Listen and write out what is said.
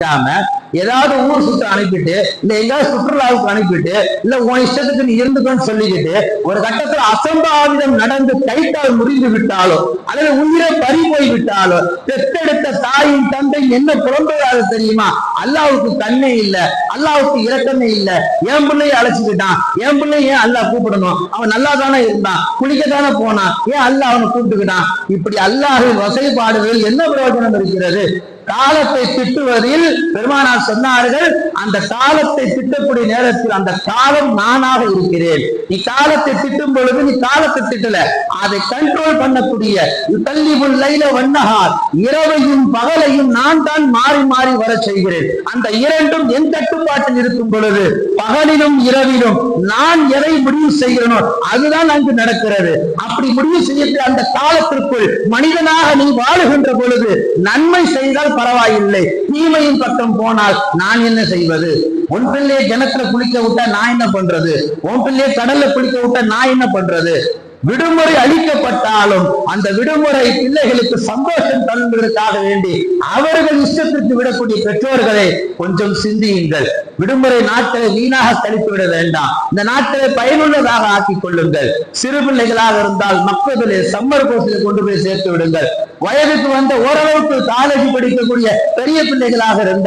இல்லாம ஏதாவது ஊர் சுத்த அனுப்பிட்டு இல்ல எங்காவது சுற்றுலாவுக்கு அனுப்பிட்டு இல்ல உன் இஷ்டத்துக்கு நீ இருந்துக்கன்னு சொல்லிக்கிட்டு ஒரு கட்டத்துல அசம்பாவிதம் நடந்து கைத்தால் முறிந்து விட்டாலோ அல்லது உயிரை பறி போய் விட்டாலோ பெத்தெடுத்த தாயும் தந்தை என்ன புலம்புறாரு தெரியுமா? அல்லாவுக்கு கண்ணே இல்ல அல்லாவுக்கு இரக்கமே இல்ல. என் பிள்ளைய அழைச்சுக்கிட்டான் என் பிள்ளைய ஏன் அல்லாஹ் கூப்பிடணும்? அவன் நல்லா தானே இருந்தான் குளிக்க தானே போனான் ஏன் அல்லாஹ் அவனை கூப்பிட்டுக்கிட்டான்? இப்படி அல்லாஹின் வசைப்பாடுகளில் என்ன பிரயோஜனம் இருக்கிறது? காலத்தை திட்டுவதில் பெருமானார் சொன்னார்கள் அந்த காலத்தை திட்டக்கூடிய நேரத்தில் அந்த காலம் நானாக இருக்கிறேன். நீ காலத்தை திட்டும் பொழுது நீ காலத்தை திட்டல. அதை கண்ட்ரோல் பண்ணக்கூடிய தள்ளிபுல் லைல வண்ணகார் இரவையும் பகலையும் நான் தான் மாறி மாறி வர செய்கிறேன். அந்த இரண்டும் என் கட்டுப்பாட்டில் இருக்கும் பொழுது பகலிலும் இரவிலும் நான் எதை முடிவு செய்கிறனோ அதுதான் அங்கு நடக்கிறது. அப்படி முடிவு செய்யக்கூடிய அந்த காலத்திற்குள் மனிதனாக நீ வாழுகின்ற பொழுது நன்மை செய்தால் பரவாயில்லை. தீமையின் பக்கம் போனால் நான் என்ன செய்வது? உன் பிள்ளையை கிணத்துல குளிக்க விட்டா நான் என்ன பண்றது? உன் பிள்ளையை கடல்ல குளிக்க விட்டா நான் என்ன பண்றது? விடுமுறை அளிக்கப்பட்டாலும் அந்த விடுமுறை பிள்ளைகளுக்கு சந்தோஷம் தருவதற்காக வேண்டி அவர்கள் இஷ்டத்திற்கு விடக்கூடிய பெற்றோர்களை கொஞ்சம் சிந்தியுங்கள். விடுமுறை நாட்களை வீணாக கழித்து விட வேண்டாம். இந்த நாட்களை பயனுள்ளதாக ஆக்கிக் கொள்ளுங்கள். சிறு பிள்ளைகளாக இருந்தால் மக்களிலே சம்மர் கோர்ஸில் கொண்டு போய் சேர்த்து விடுங்கள். வயதுக்கு வந்த ஓரளவு காலேஜ் படிக்கக்கூடிய பெரிய பிள்ளைகளாக இருந்தால்